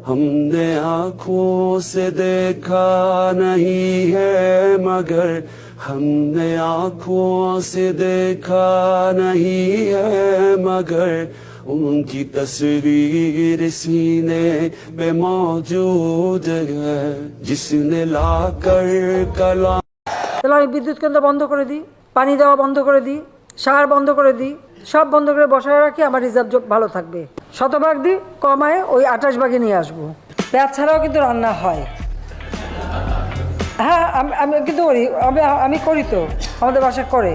हमने आंखों से देखा नहीं है मगर हमने आंखों से देखा नहीं है मगर उनकी तस्वीर सीने में मौजूद है जिसने लाकर कला তাহলে আমি বিদ্যুৎ কেন্দ্র বন্ধ করে দিই পানি দেওয়া বন্ধ করে দিই সার বন্ধ করে দিই সব বন্ধ করে বসায় রাখি, আমার রিজার্ভ ভালো থাকবে। শতভাগ দিই কমায় ওই আঠাশ ভাগে নিয়ে আসব। পেঁয়াজ ছাড়াও কিন্তু রান্না হয়। হ্যাঁ আমি আমি কিন্তু করি, আমি আমি করি তো, আমাদের বাসা করে।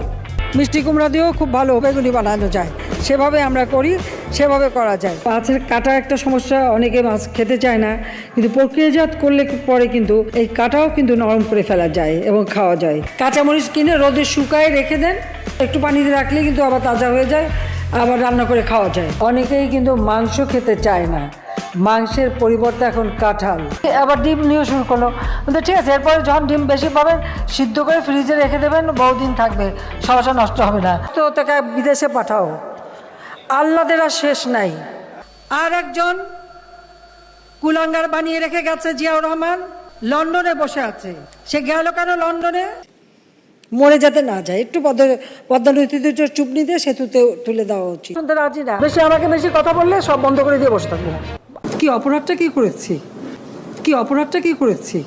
মিষ্টি কুমড়া দিয়েও খুব ভালো বেগুনি বানানো যায়। সেভাবে আমরা করি, সেভাবে করা যায়। মাছের কাটা একটা সমস্যা, অনেকে মাছ খেতে চায় না। কিন্তু প্রক্রিয়াজাত করলে পরে কিন্তু এই কাটাও কিন্তু নরম করে ফেলা যায় এবং খাওয়া যায়। কাঁচামরিচ কিনে রোদে শুকায় রেখে দেন। একটু পানিতে রাখলে কিন্তু আবার তাজা হয়ে যায়, আবার রান্না করে খাওয়া যায়। অনেকেই কিন্তু মাংস খেতে চায় না। মাংসের পরিবর্তে এখন কাঁঠাল। আবার ডিম নিয়ে শুরু করল। কিন্তু ঠিক আছে এরপরে যখন ডিম বেশি পাবেন সিদ্ধ করে ফ্রিজে রেখে দেবেন বহুদিন থাকবে সহসা নষ্ট হবে না। তো তাকে বিদেশে পাঠাও। আল্লাদের আর শেষ নাই। আর একজন কুলাঙ্গার বানিয়ে রেখে গেছে জিয়াউর রহমান লন্ডনে বসে আছে। সে গেল কেন লন্ডনে? মরে যাতে না যায়। একটু পদ্মা পদ্মা নদীতে যে চুপনি দিয়ে সেতুতে তুলে দেওয়া উচিত। রাজি না। বেশি আমাকে বেশি কথা বললে সব বন্ধ করে দিয়ে বসে থাকব। কি অপরাধটা কি করেছি? কি অপরাধটা কি করেছি?